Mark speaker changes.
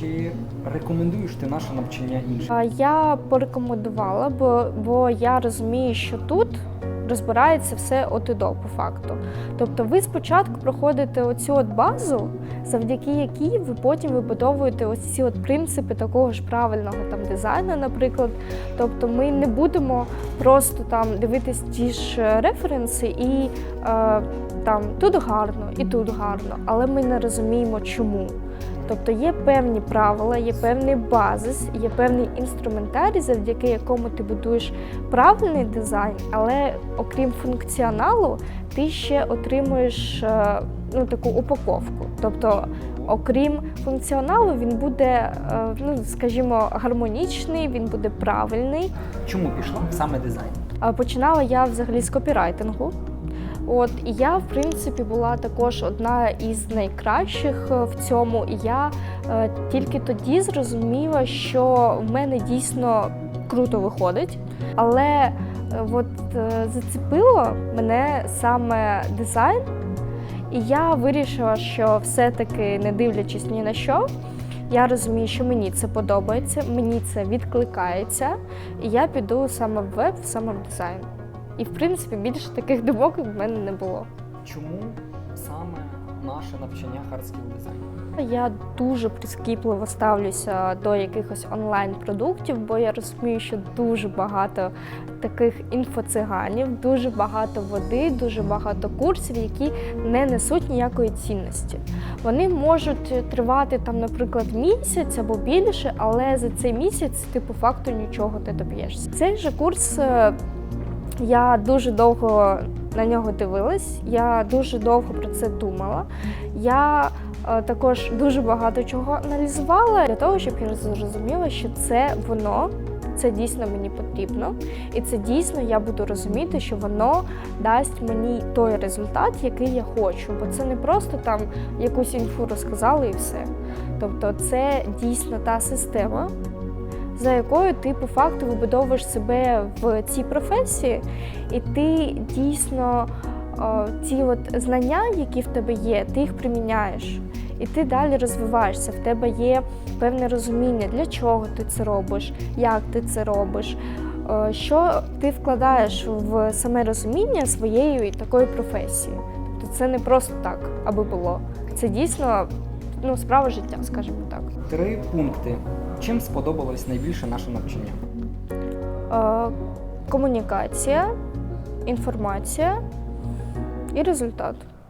Speaker 1: Чи рекомендуєш ти наше навчання іншим?
Speaker 2: Я порекомендувала, бо, бо я розумію, що тут розбирається все от і до по факту. Тобто ви спочатку проходите оцю от базу, завдяки якій ви потім вибудовуєте ось ці от принципи такого ж правильного там дизайну, наприклад. Тобто ми не будемо просто там дивитись ті ж е, референси і е, там тут гарно і тут гарно, але ми не розуміємо чому. Тобто є певні правила, є певний базис, є певний інструментарій, завдяки якому ти будуєш правильний дизайн, але окрім функціоналу, ти ще отримуєш е, ну, таку упаковку. Тобто, окрім функціоналу, він буде, е, ну скажімо, гармонічний, він буде правильний.
Speaker 1: Чому пішла саме дизайн?
Speaker 2: Починала я взагалі з копірайтингу. От і я, в принципі, була також одна із найкращих е, в цьому. І я е, тільки тоді зрозуміла, що в мене дійсно круто виходить. Але е, от е, зацепило мене саме дизайн, і я вирішила, що все-таки, не дивлячись ні на що, я розумію, що мені це подобається, мені це відкликається, і я піду саме в веб, саме в дизайн. І в принципі більше таких думок в мене не було.
Speaker 1: Чому саме наше навчання skill дизайну?
Speaker 2: Я дуже прискіпливо ставлюся до якихось онлайн-продуктів, бо я розумію, що дуже багато таких інфоциганів, дуже багато води, дуже багато курсів, які не несуть ніякої цінності. Вони можуть тривати там, наприклад, місяць або більше, але за цей місяць ти по факту нічого не доб'єшся. Цей же курс е, я дуже довго на нього дивилась, я дуже довго про це думала. Я е, також дуже багато чого аналізувала для того, щоб я зрозуміла, що це воно. Це дійсно мені потрібно, і це дійсно я буду розуміти, що воно дасть мені той результат, який я хочу. Бо це не просто там якусь інфу розказали і все. Тобто, це дійсно та система, за якою ти по факту вибудовуєш себе в цій професії, і ти дійсно ці от знання, які в тебе є, ти їх приміняєш. І ти далі розвиваєшся. В тебе є певне розуміння, для чого ти це робиш, як ти це робиш, що ти вкладаєш в саме розуміння своєї такої професії. Тобто це не просто так, аби було. Це дійсно ну, справа життя, скажімо так.
Speaker 1: Три пункти. Чим сподобалось найбільше наше навчання?
Speaker 2: Е, комунікація, інформація і результат.